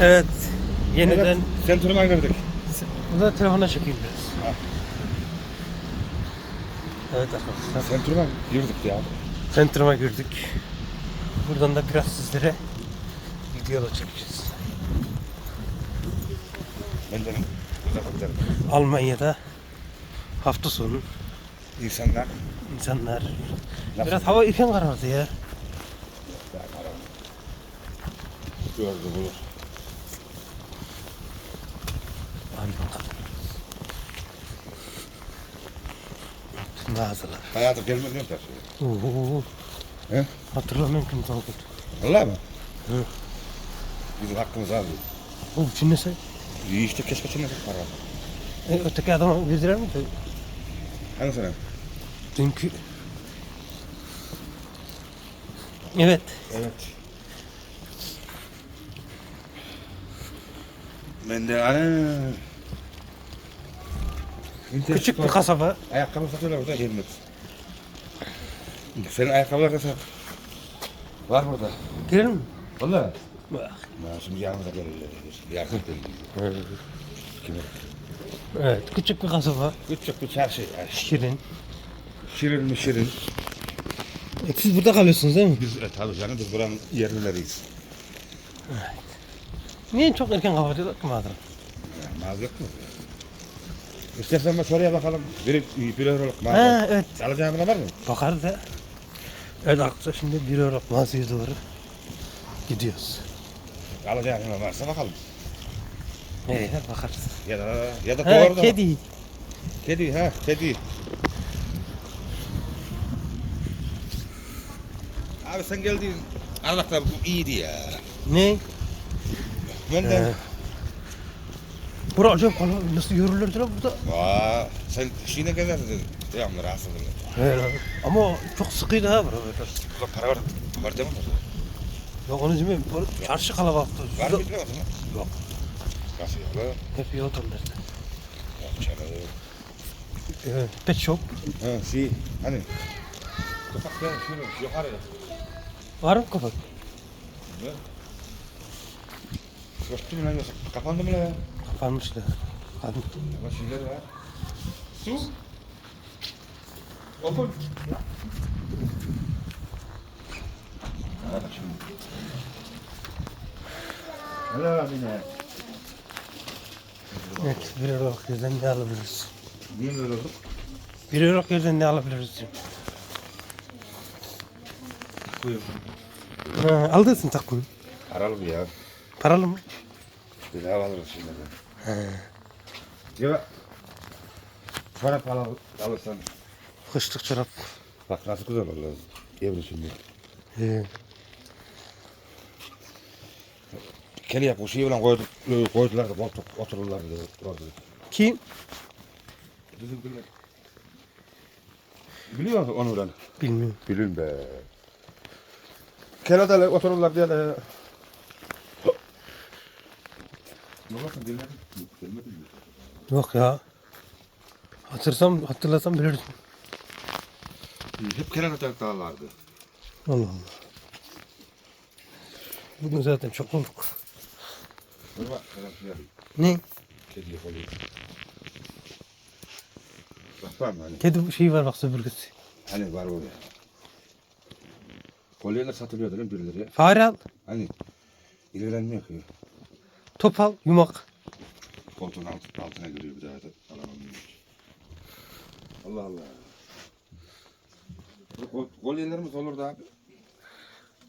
Evet. Yeniden Evet, sentruma girdik. bu da telefona çekeyim biraz. Ha. Evet arkadaşlar. Sentruma girdik ya. Centrum'a girdik. Buradan da biraz sizlere videolar çekeceğiz. Uzaklıklarım. Almanya'da hafta sonu İnsanlar insanlar Nasıl? biraz hava erken karardı ya. gördü bulur. Hadi bakalım. Mağazalar. Hayata gelmez mi? Oo. He? Hatırlamıyorum kim kaldı. Valla mı? Hı. Bizim hakkımız abi. O için neyse. İyi işte keşke çınlasın para. E, öteki adama verdiler mi? Sana? Dünkü. Evet. Evet. Ben de ana. Küçük bir kasaba. Ayakkabı satıyorlar burada 20. Senin ayakkabılar da sat. Var burada. Gelir mi? Valla. Bak. Ya şimdi yanımıza gelirler. Edelim. Kime? Evet. Küçük bir kasaba. Küçük bir çarşı. ya. Şirin. Şirin mi şirin? E, siz burada kalıyorsunuz değil mi? Biz e, tabii canım biz buranın yerlileriyiz. Niye çok erken kapatıyorlar ki? Ya, mağaza yok mu? İstersen ben şuraya bakalım. Bir, bir euroluk Ha evet. Alacağın var mı? Bakarız da. Evet arkadaşlar şimdi euro mağazaya doğru gidiyoruz. Alacağın varsa bakalım. Evet bakarız. Ya da ya da Ha doğru da. kedi. Kedi ha kedi. Abi sen geldiğin Arlak'ta bu iyiydi ya. Ne? Ben de. Ee, Bura acayip kalabalık. Nasıl yürürlerdi lan burada? Aa, sen şeyine gezerdin. Devamlı rahatsız edin. Evet. Ama çok sıkıydı ha bura böyle. Burada para var. Var değil mi? Yok onu demiyorum. Bura- Çarşı kalabalıktı. Var Şurada- mı bilmiyorum. Yok. Nasıl yok lan? Hep iyi otururlar. Yok canım. Evet. Pet shop. Ha şey hani. Kapak ya şöyle yukarıya. Var mı kapak? Yoktu mu lan yoksa kapandı mı lan ya? Kapanmıştı. Kapandı. Ama şeyler var. Su. Open. Hello Amine. Evet. Bir euro yerden ne alabiliriz? Niye böyle oldu? Bir euro yerden ne alabiliriz? Buyur. Ha, aldın takvimi. Paralı ya. Paralı mı? Bir daha alırız şimdi. He. Ya. Para para alırsan. Kışlık çorap. Bak nasıl güzel olur. Evli şimdi. He. Keliye şeyi falan koydu, koydular da koltuk otururlar. Orada. Kim? Bizim bilir. Biliyor musun onu lan? Bilmiyorum. Bilin be. Kelede otururlar diye de. Mi? Mi? Yok ya. Hatırlasam, hatırlasam bilirdim. Hep kelede dağlardı. Allah Allah. Bugün zaten çok olduk. Dur bak kelede Ne? kediye koyuyor. Bak var mı hani? Kedi şeyi var bak süpürgesi. Hani var orada. Kolyeler satılıyor değil mi birileri? Fare al. Hani ilgilenmiyor ki. Top al. Yumak. Koltuğun alt, altına giriyor bir daha da alamam. Allah Allah. Bu kol- Kolyelerimiz olurdu abi.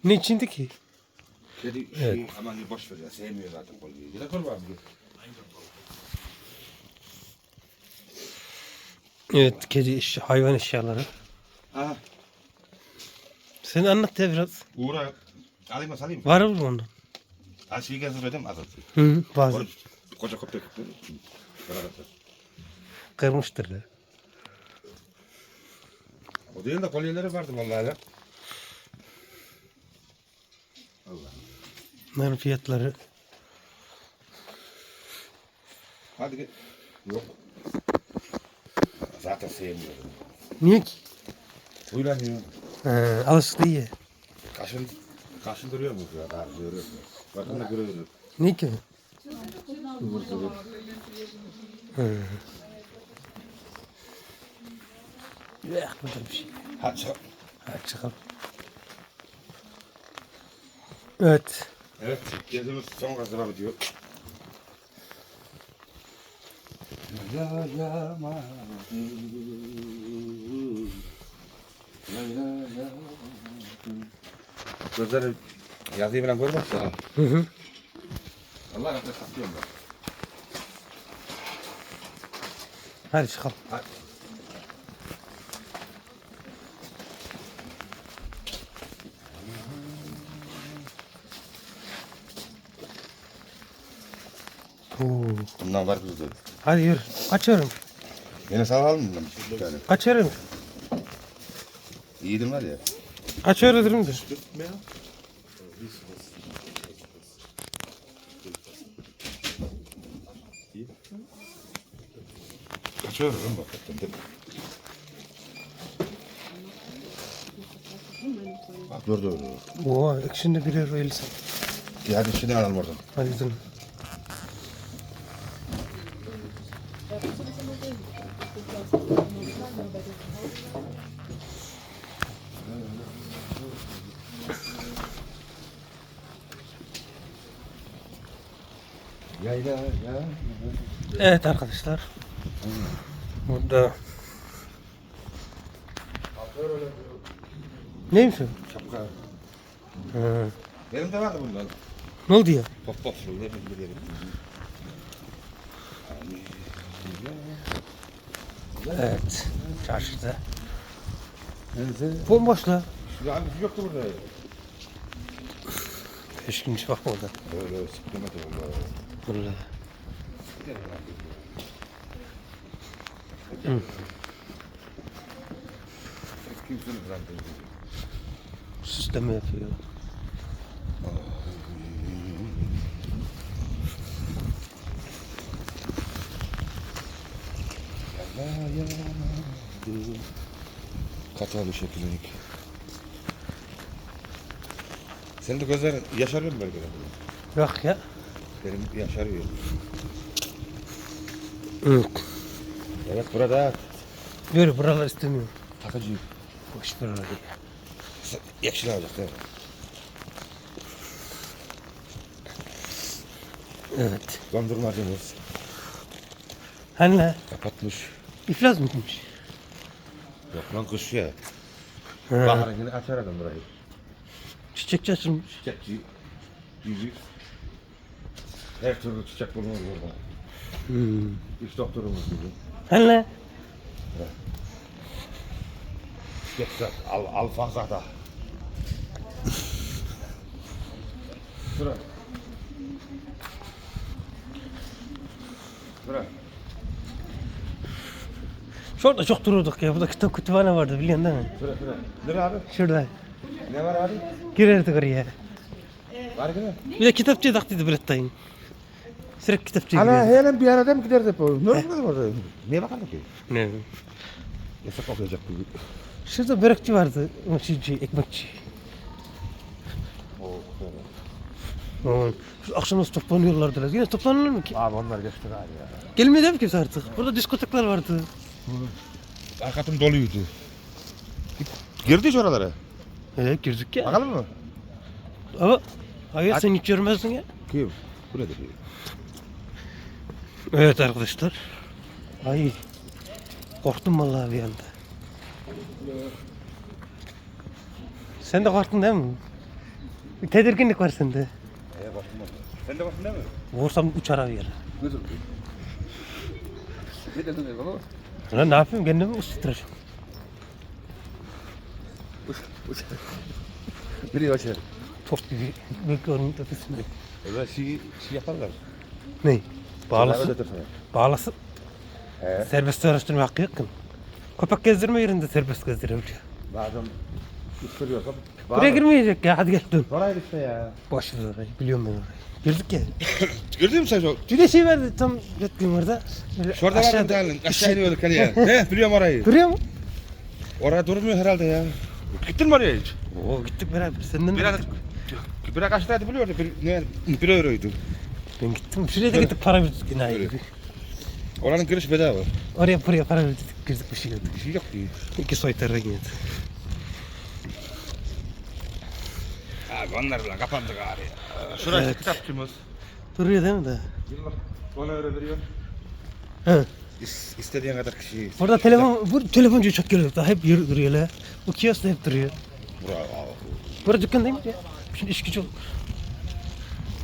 Ne içindi ki? Evet. şey aman boş ver ya sevmiyor zaten kolyeyi. Yine kol var mı? Evet kedi eşya, hayvan eşyaları. Aha. Sen anlat ya biraz. Uğra. Alayım mı salayım mı? Var mı ondan? Ha şey gezdirdim azat. Hı hı. Bazı Koca, köpek. Beraber. kırmıştır. ya. O değil de kolyeleri vardı vallahi ya. Allah. Bunların fiyatları. Hadi gel. Yok. Zaten sevmiyorum. Niye ki? Huylanıyor. Ha, alışık değil ya. Kaşın, kaşındırıyor mu ya? Mu? Bakın da görüyor. Ne ki? Hı. Yok burada bir şey. Hadi çıkalım. Hadi çıkalım. Evet. Evet, gezimiz son gaz devam ediyor. Ya ya ma. Ya ya ya. Gözleri yazıyı falan görmez ya. Hı hı. Allah rahmet saklıyorum ben. Hadi çıkalım. Hadi. Oo. Bundan var kızdı. Hadi yürü. Kaçıyorum. Yine salalım mı? Bir tane. Kaçıyorum. İyiydim var ya. Kaçıyoruz lan bak. Bak dur dur dur. Oo, ikisinde birer euro elli sen. İyi, Hadi şimdi alalım oradan. Hadi gidelim. Evet arkadaşlar. Burada. Neymiş o? Şapka. Hı. Benim de vardı bundan. Ne oldu ya? Pop pop ne bileyim. Evet. Çarşıda. Bomboş la. Ya abi bir yoktu burada. Beş gün bak orada. Öyle sıkıntı oldu. Vallahi. Süsleme yapıyor. Ya ya. Katalı şekillik. Senin de gözlerin yaşarıyor mu böyle? Yok ya. Benim yaşarıyor. Yok. Evet burada Yürü buralar istemiyorum. takıcı. Boş ver. Yakışır alacak değil mi? Evet. Dondurmacımız Hani la? kapatmış. İflas mı etmiş? Yok lan kış ya. Ha. Baharın yine açar adam burayı. Çiçekçi açılmış. Çiçekçi, cücük. Her türlü çiçek bulunur burada. Hmm. İş doktorumuz gibi. Hani la? Çiçek al, al fazla da. Şura. Şura. Şurada çok dururduk ya. Burada kitap kütüphane vardı biliyorsun değil mi? Şura şura. Nere abi? Şurada. Ne var abi? Girerdik oraya. Var gibi. Bir de kitapçıya taktıydı Brett dayın. Sürekli kitapçıya Ana gidiyordu. hemen bir arada mı giderdi bu? Ne oldu orada? Niye bakalım ki? Ne bileyim. Yasak okuyacak gibi. Şurada börekçi vardı. Şeyci, ekmekçi. Aman. Şu akşam nasıl toplanıyorlardı. lan. Yine toplanılır mı ki? Abi onlar geçti galiba ya. Değil mi kimse artık? Burada diskotekler vardı. Arkatım doluydu. Girdi hiç oralara. Evet girdik ya. Bakalım mı? Ama hayır sen hiç görmezdin ya. Kim? Bu nedir? Evet arkadaşlar. Ay. Korktum vallahi bir anda. Sen de korktun değil mi? Bir tedirginlik var sende. Ee baktım Sen de baktın değil mi? Vursam uçar abi yere. Ne dedin baba? Lan ne yapayım kendimi ısıtıracağım. Biri açar. Top gibi büyük onun tepesinde. Evet şey, şey yaparlar. Ne? Bağlasın. Bağlasın. He. Serbest araştırma hakkı yok ki. Köpek gezdirme yerinde serbest gezdirebiliyor. Bazen ıskırıyorsam. Buraya girmeyecek ya hadi gel dön. Oraya işte ya. Boş ver orayı biliyorum ben orayı. Girdik ya. Gördün mü sen şu? Bir de şey verdi tam yatmayayım orada. Böyle Şurada var bir tane. Aşağı iniyorduk hani ya. He biliyorum orayı. Duruyor mu? Oraya durmuyor herhalde ya. Gittin mi oraya hiç? Oo gittik beraber. Senden de Bir ara gittik. bir ara kaç liraydı biliyordu? Bir, ne, bir euroydu. Ben gittim. Şuraya da gittik para verdik enayi Öyle. gibi. Oranın giriş bedava. Oraya buraya para verdik. Girdik bir şey yedik. Bir şey yok değil. İki soytarı yedi. Abi onlar da kapandı gari. Şurası Evet. kitapçımız. Duruyor değil mi de? Yıllar bana öyle veriyor. He. İs, istediğin kadar kişi. Burada telefon, bu telefoncu çok görüyoruz daha hep yürü duruyor la. Bu kiosk da hep duruyor. Bravo. Burada dükkan değil mi ya? Şimdi iş gücü.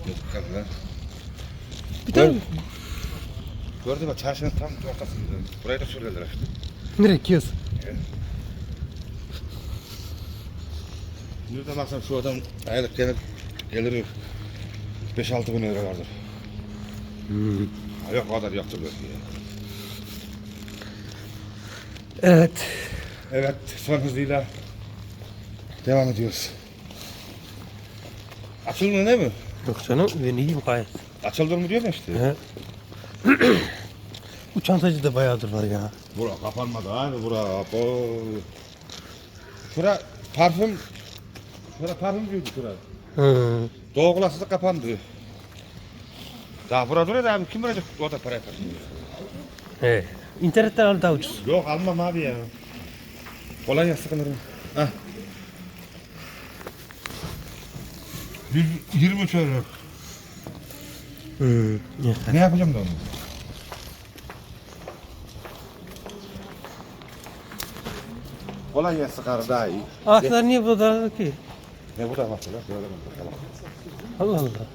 Dikkat lan. Bir tane Evet. Gördün mü çarşının tam ortasında. Burayı da işte. Nereye kiosk? Nereden baksan şu adam aylık gelir, geliri 5-6 bin euro vardır. Ha, Yok o kadar yoktur belki ya. Evet. Evet son hızıyla devam ediyoruz. Açıldı değil mi? Yok canım ben iyiyim gayet. Açıldı mı diyorum işte. He. Bu çantacı da bayağıdır var ya. Bura kapanmadı abi bura. Abo. Şura parfüm. Şura parfüm diyordu şura. Hı. Doğu klası da kapandı. Daha bura duruyor da abi kim verecek o da para yapar şimdi. He. İnternetten al daha ucuz. Yok almam abi ya. Kolonya sıkılırım. Hah. 120 euro. Hı. Yeter. Ne yapacağım da onu? Kolonya sıkar daha iyi. Ağaçlar niye bu kadar ki? Ne bu da bak. Böyle bakalım. Allah Allah.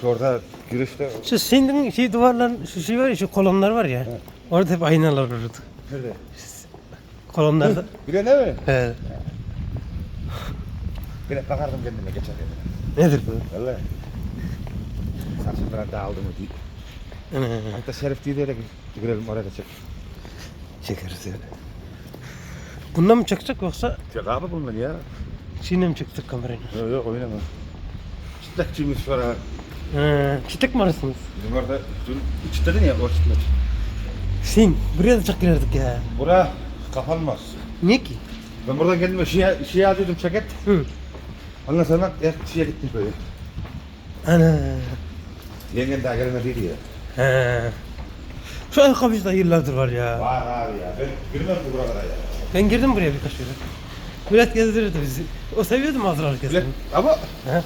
Şurada girişte Şu senin şey duvarların şu şey var ya şu kolonlar var ya. Orada hep aynalar olurdu. nerede? Kolonlarda. Bile ne mi? He. Bile bakardım kendime geçer Nedir bu? Valla. Saçımdan dağıldı mı diye. Hatta Şerif diye de girelim oraya da çek. Çekeriz yani. Bundan mı çekecek yoksa Çek abi bundan ya. şeyle mi çekecek kamerayla? Yok yok oynama. Çıtlakçıymış sonra. He. Çitek mi arasınız? Bizim orada dün çıtladın ya o çıtlak. Sin, buraya da çok girerdik ya. Bura kapanmaz. Niye ki? Ben buradan kendime şeye, şeye alıyordum ceket. Hı. Ondan sonra er, şeye gittim böyle. Ana. Yengen daha gelmediydi ya. He. Şu ayakkabıcı da yıllardır var ya. Var abi ya. Ben girmem bu buralara ya. Ben girdim buraya birkaç kere. Bülent gezdirirdi bizi. O seviyordu mu Azrail Bilet, gezmeyi? ama He.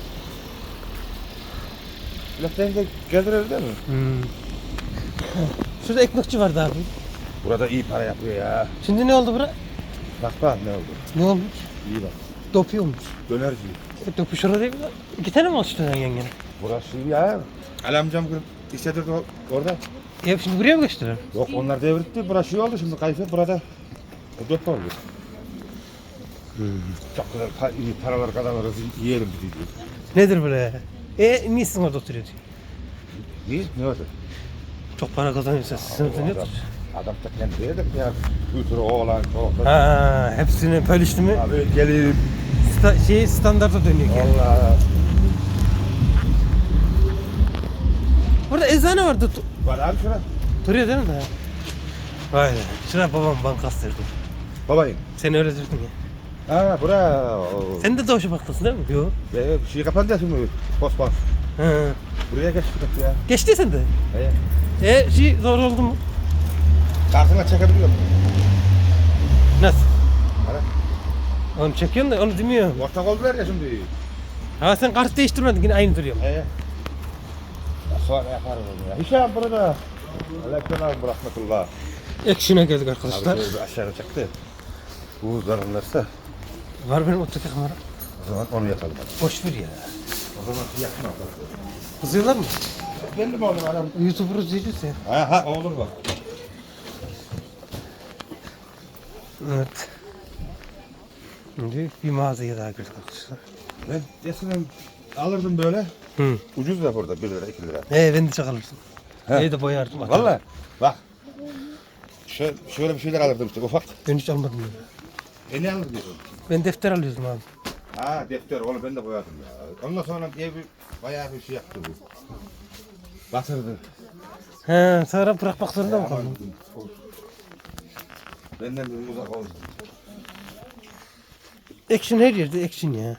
biletten de geldirir değil mi? Hmm. Şurada ekmekçi vardı abi. Burada iyi para yapıyor ya. Şimdi ne oldu bura? Bak bak ne oldu. Ne olmuş? İyi bak. Dopuyor olmuş. Dönerci. E, dopu şurada değil mi? İki tane mi? Burası ya. Ali amcam girip istedirdi o- orada. Ya şimdi buraya mı geçtiler? Yok onlar devritti. Burası şey oldu şimdi kayfe. Burada dört oldu. Çok güzel pa- iyi paralar kazanırız yiyelim dedi. Nedir buraya? E niye sizin orada oturuyorsun? İyi ne oldu? Çok para kazanıyorsa sizin ne Adam, oturuyor? adam da kendi yedik ya. Sürü oğlan çok. Ha, hepsini paylaştı mı? Abi gelin. Sta şey standarta dönüyor ki. Allah. Burada eczane vardı. Var abi şuna. Duruyor değil mi daha? Vay be. Şuraya babam bankastırdı. Babayım. Seni öyle durdun ya. Ha bura. Sen de doğuşa baktasın değil mi? Yok. Bir şey kapandı ya şimdi. Pos pos. Ha. Buraya geçtik ya. Geçti sen de. He. E şey zor oldu mu? Kartına çekebiliyor musun? Nasıl? Ara. Onu çekiyorsun da onu demiyorum. Ortak oldular ya şimdi. Ha sen kart değiştirmedin yine aynı duruyor. He. Sonra yaparız onu ya. Hişam burada. Aleykümselam rahmetullah. Ekşine geldik Abi arkadaşlar. şöyle bir aşağı çekti. Bu zararlarsa Var benim ototek kamera. o zaman onu yakalım. Boş ver ya. O zaman yakın al. Kızıyorlar mı? Belli mi oğlum adam? YouTuber'ı izleyeceğiz ya. Ha ha olur bak. Evet. Şimdi bir mağazaya daha girdik arkadaşlar. Ben eskiden alırdım böyle. Hı. Ucuz da burada 1 lira 2 lira. He ben de çakalırsın. He. He de boyardım. Valla bak. Şöyle, şöyle bir şeyler alırdım işte ufak. Ben hiç almadım ya. E ne alır diyorsun? Ben defter alıyordum abi. Ha defter onu ben de boyadım ya. Ondan sonra diye bir bayağı bir şey yaptı bu. Batırdı. He sonra bırakmak zorunda mı Aman, kaldın? Benden bir uzak olsun. Action her yerde action ya.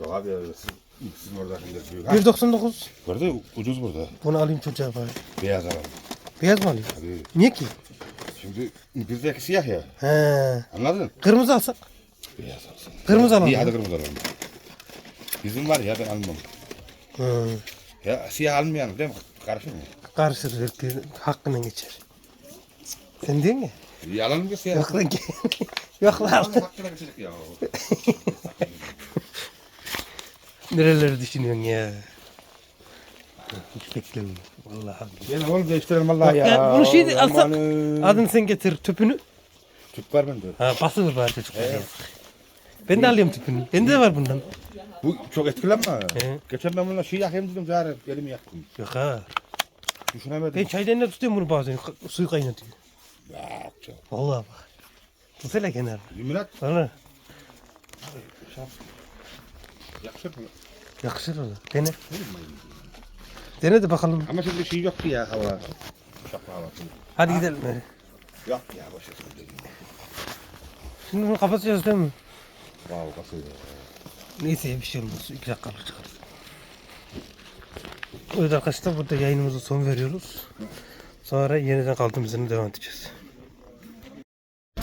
Yok abi ya. Sizin oradakinde büyük. Ha, 1.99. Burada ucuz burada. Bunu alayım çocuğa bari. Beyaz alalım. Beyaz mı alayım? Tabii. Niye ki? Şimdi bizdeki siyah ya. He. Anladın? Kırmızı alsak. Beyaz alsın. Kırmızı alalım. İyi hadi kırmızı alalım. Bizim var ya ben almam. Hı. Ya siyah almayan değil mi? Karışır mı? Karışır. Bir hakkına geçer. Sen diyorsun ya. İyi alalım ki siyah. Yok lan. Yok lan. Geçecek ya. Nereleri düşünüyorsun ya? Hiç beklemiyorum. Vallahi. Yine oğlum değiştirelim vallahi ya. Ya bunu şey alsak. Adını sen getir tüpünü. Tüp var bende. Ha basılır bari çocuklar. Ben de alayım tüpünü. Bende de var bundan. Bu çok etkilenme. He. Geçen ben bununla şey yakayım dedim cari elimi yaktım. Yok ha. Düşünemedim. Ben çaydan ne tutuyorum bunu bazen. Suyu kaynatıyor. Ya çok. Vallahi bak. Tutsana kenara. Limonat Valla. yakışır mı? Yakışır ona. Dene. Dene de bakalım. Ama şimdi şey yok ki ya hava. Şapka havası. Hadi gidelim hadi. Yok ya boş ver. Şimdi bunu kapatacağız değil mi? Vav kasıyor. Neyse bir şey olmaz. İki dakikalık çıkarız. Evet arkadaşlar burada yayınımıza son veriyoruz. Sonra yeniden kaldığımız yerine devam edeceğiz.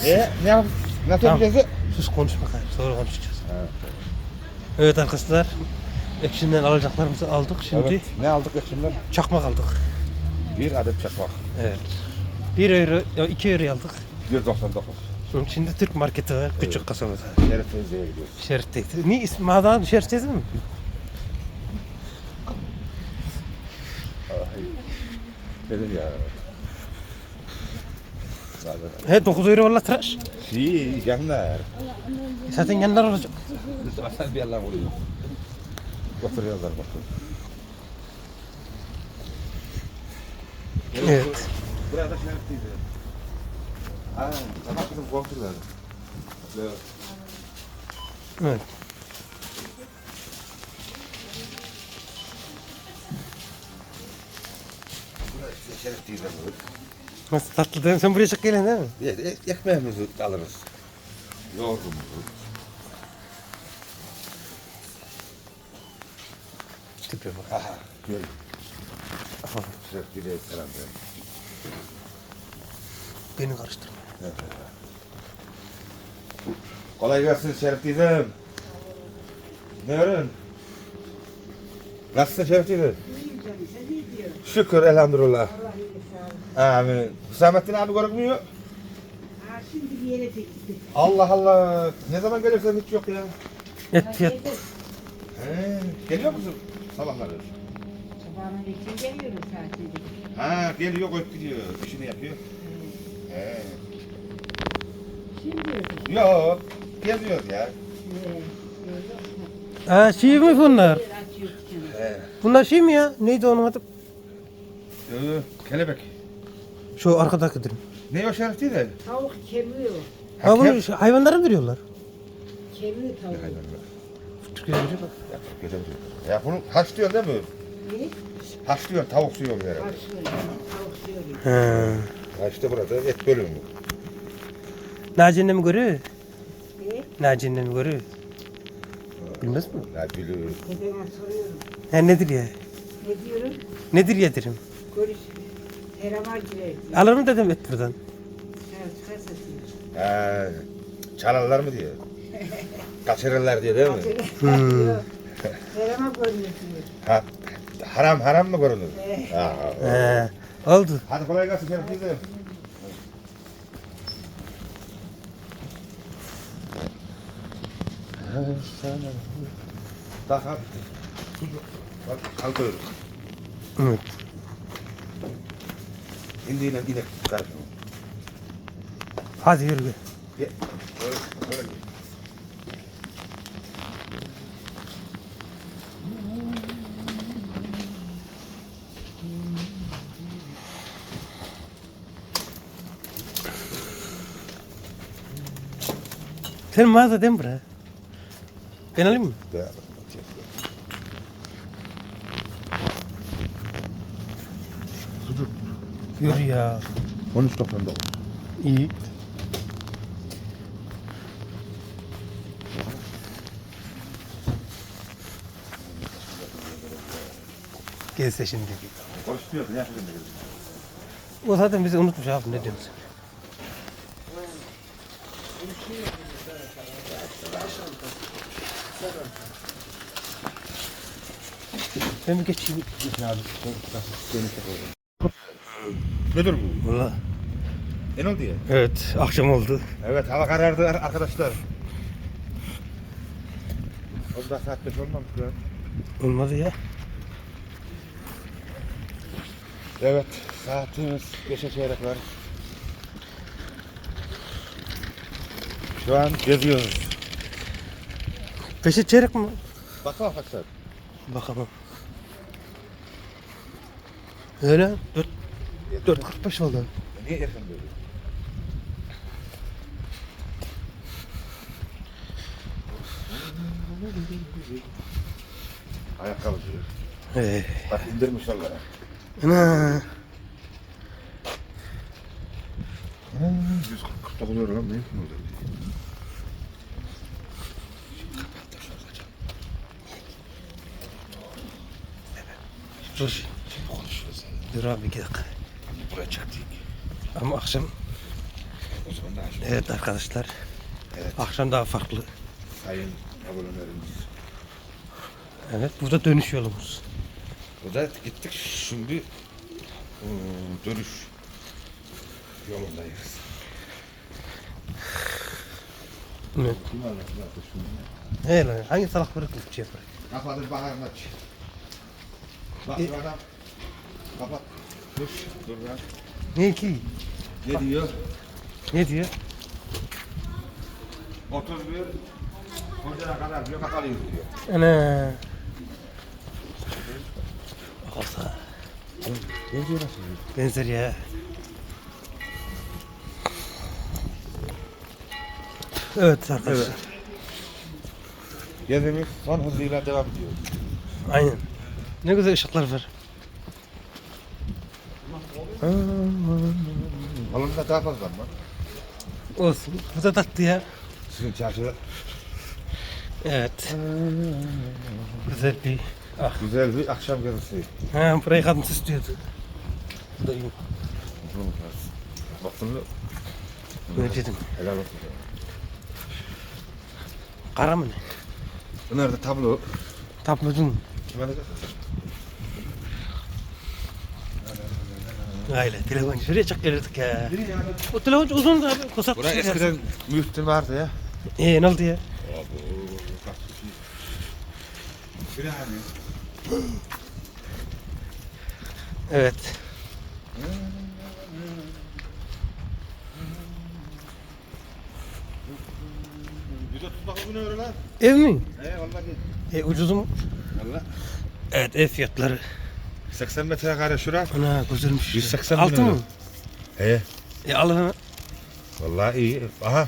E ne yap? Nasıl Tamam. yapacağız? Sus konuşma gayrı. Sonra konuşacağız. Evet arkadaşlar. Ekşinden alacaklarımızı aldık. Şimdi Evet. Ne aldık şimdi? çakmak aldık. Bir adet çakmak. Evet. 1 euro, ya 2 euro aldık. 1.99. Şimdi Türk marketi var. Küçük kasabada. Şerif teyzeye gidiyoruz. Şeritteydi. Niye ismi? Mağdan Şeritteydi mi? Dedim ya. Zaten. He 9 euro valla tıraş. Şey yanlar. Zaten yanlar olacak. Sen bir yerden vuruyor. Oturuyorlar bakın. Evet. Burada şerif teyze. Ha, sabah bizim komşular. Evet. Evet. Teyze bu. Nasıl tatlı değil mi? Sen buraya değil mi? Evet, ekmeğimizi alırız. Yoğurdumuzu. Tipe bak. Aha, gör. Şerif teyze selam ver. Beni karıştırma. Kolay gelsin Şerif teyzem. Ne öğren? Nasılsın Şerif teyze? Şükür elhamdülillah. Amin. Hüsamettin abi görünmüyor. Ha şimdi bir yere çekti. Allah Allah. Ne zaman gelirsen hiç yok ya. Et fiyat. He, geliyor musun sabahları? Sabahına geçin geliyorum saatleri. Ha geliyor koyup gidiyor. İşini yapıyor. He. Şimdi Yok. Geziyoruz ya. Ha şey mi bunlar? He. Bunlar şey mi ya? Neydi onun adı? Yok, kelebek. Şu arkadakidir. Ne o Şerif teyze? Tavuk kemiyor. Ha bunu kem- şu hayvanlara mı veriyorlar? Kemiyor tavuk. Türkiye'de veriyorlar. Ya, Türkiye'de mi? Ya bunu haşlıyorsun değil mi? Ne? Haşlıyorsun tavuk suyu oluyor herhalde. Açıyor. Tavuk söylüyor. Ha. Ha işte burada et bölümü. Naciye'nin mi görüyor? Ne? Naciye'nin mi görüyor? Bilmez mi? Ya biliyor. Dedeme soruyorum. Ha nedir ya? Ne diyorum? Nedir ya derim. Görüş. Terama girer diyor. Alır mı dedim et buradan. Ha, çıkarsa diyor. Ha, çalarlar mı diyor. Kaçırırlar diyor değil mi? Hmm. Terama görünüyor diyor. Ha, haram haram mı görünür? Ha, Ha. Oldu. Hadi kolay gelsin Şerif teyze. Daha sucuk. Bak kalkıyoruz. Evet. Hindiyle inek karışımı. Hadi yürü. gel. Gel. Böyle, böyle gel. Senin mağaza değil mi bura? Ben alayım mı? Gel. Yürü ya. 13.99. İyi. Gelse şimdi. O zaten bizi unutmuş abi ne diyorsun? Ben bir geçeyim. Nedir bu? Valla. En oldu ya. Evet akşam oldu. Evet hava karardı ar- arkadaşlar. 10 saat 5 olmamış ya. Olmadı ya. Evet saatimiz 5'e çeyrek var. Şu an geziyoruz. Beşe çeyrek mi? Bakalım saat. Bakalım. Öyle. Dört, dört kırk beş oldu. Niye erken böyle? Ayakkabıcı. Ee, Bak indirmiş onlara. ana. 149 euro lan ne yapayım orada? Dur. Dur abi bir dakika. Buraya çarptık. Ama akşam O zaman daha şu evet arkadaşlar. Evet. Akşam daha farklı. sayın abonelerimiz. Evet burada dönüş yolumuz. Burada gittik şimdi ıı, dönüş yolundayız. Ne? Kim anlatıyor şunu? He lan hangi salak bırakmış bir şey bırak. Kapadır aç. Bak E- bana. Kapat. Dur. Dur lan. Ne ki? Ne diyor? Ne diyor? 31 Hocana kadar diyor kapalıyız diyor. Ana. Olsa Ne diyor nasıl? benzer ya. Evet arkadaşlar. Evet. Gezimiz son hızıyla devam ediyor. Aynen. Ne güzel ışıklar var. Alında daha fazla mı? Olsun. Bu da tatlı ya. Sizin çarşıda Evet. Güzel bir. Ah. güzel bir akşam gezisi. Ha, burayı kadın istiyordu. Bu da iyi. Baktın mı? Ne dedim? Helal olsun. Kara mı ne? Bunlar da tablo. Tapmadın. Kim alacak? Öyle. Telefon şuraya çok gelirdik ya. O telefon uzun da abi. Kusak Buraya eskiden müftün vardı ya. Eee ne oldu ya? Bir hani. Evet. Yüz otuz dokuz bin euro lan. Ev mi? He vallahi. E ucuzum. Valla. Evet ev fiyatları. 80 metrekare şura. Ana güzelmiş. 180 bin Altı euro. mı? He. E hemen. Vallahi iyi. Aha.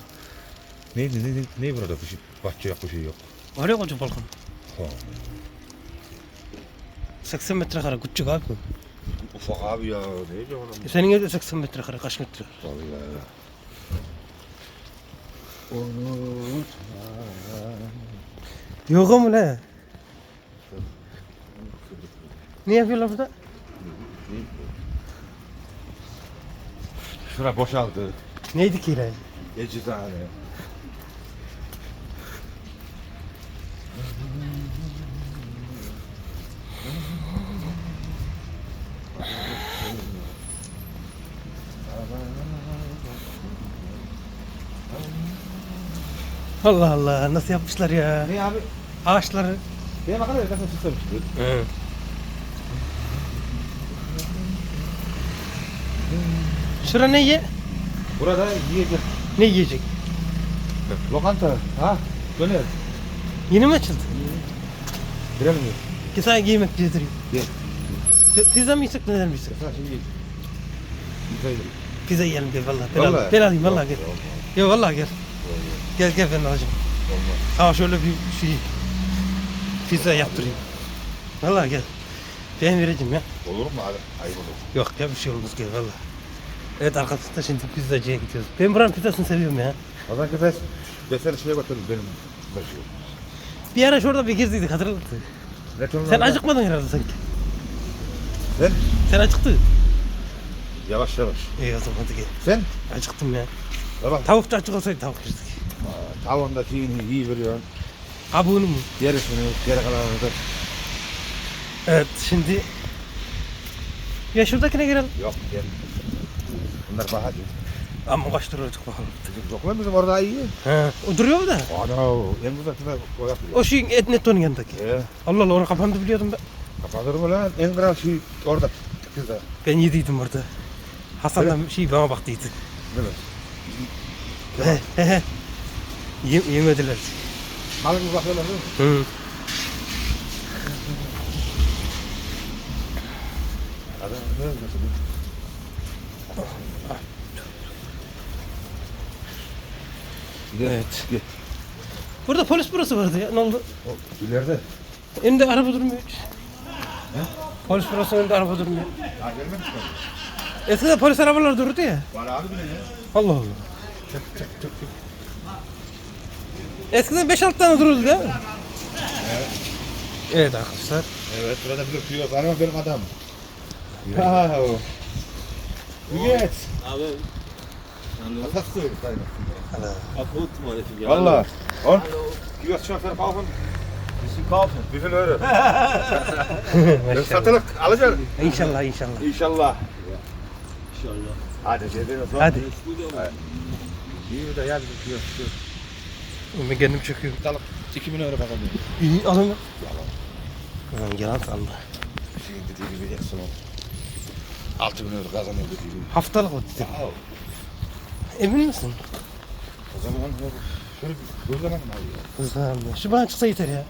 Ne ne ne ne burada bir şey? Bahçe yok bir şey yok. Var ya koca balkon. Ha. 80 metrekare küçük abi. Ufak abi ya. Ne diyeceğim ona? E senin evde 80 metrekare kaç metre? Vallahi. Yok mu la? Ne yapıyorlar burada? Şura boşaldı. Neydi ki la? Eczane. Allah Allah nasıl yapmışlar ya? Ne abi? Ağaçları. Benim kadar yakasını çıksamıştı. Hı. Şura ne ye? Burada yiyecek. Ne yiyecek? Lokanta. Ha? Döner. Yeni mi açıldı? Girelim mi? Ki sana giymek getireyim. Gel. Pizza mı yesek neler mi yesek? Sen şimdi Güzel. Pizza yiyelim gel vallahi. Ben, Vallahi. Al, ben alayım vallahi gel. Yok vallahi gel. Gel gel ben alacağım. Olmaz. Ama şöyle bir şey pizza yaptırayım. Vallahi gel. Ben vereceğim ya. Olur mu abi? Ayıp olur. Yok ya bir şey olmaz gel vallahi. Evet arkadaşlar şimdi pizzacıya gidiyoruz. Ben buranın pizzasını seviyorum ya. Kefes. Ben seni şeye götürürüm benim. Başım. Bir ara şurada bir gezdiydik hatırladın mı? Sen acıkmadın herhalde sanki. Ben Sen acıktın. yavaş yavaş. İyi o zaman hadi gel. Sen? Acıktım ya. Baba Tavukçu açık olsaydı tavuk yerdik. tavuğunda şeyini iyi veriyorsun. Kabuğunu mu? Gerisini, geri kalanını da Evet şimdi. Ya şuradakine girelim. yok gel. Bunlar bahacı. Ama kaç lira olacak bakalım. Yok bizim orada iyi. He. O duruyor mu da? Ana en güzel o yapıyor. O şeyin et netonun yanındaki. Ee, Allah Allah onu kapandı biliyordum ben. kapatır mı lan? En kral şey orada. Kızda. Ben yediydim orada. Hasan'dan şey bana baktıydı. Mi? He he he. Yem, yemediler. Malımız bakıyorlar değil mi? Hı. Adam ne olmasın? Evet. Gel. Burada polis burası vardı ya. Ne oldu? O ileride. Önünde araba durmuyor hiç. Polis burası önünde araba durmuyor. Ha gelmemiş mi? Eskiden polis arabalar dururdu ya. Var abi bile ya. Allah Allah. Eskiden 5-6 tane dururdu değil mi? Evet arkadaşlar. Evet burada bir döküyor. Benim benim adam. Ya o. Geç. Aber Was hast du? kaputt, meine Filiale. Valla. Kiosk schon verkaufen? Bisschen kaufen. Wie viel Euro? Satılık alacaksın. İnşallah inşallah. İnşallah. İnşallah. Hadi cebine sok. Hadi. İyi de yaz bir kiosk. Ben kendim çöküyorum. Satılık 2000 euro bakalım. İyi alın. Yalan. Yalan sandı. Şey dediği gibi eksin o. 6000 euro kazanıyor dediği gibi. Haftalık o dedim. Emin misin? o zaman şöyle bir gözlemem abi ya. Kızım ya. Şu bana çıksa yeter ya.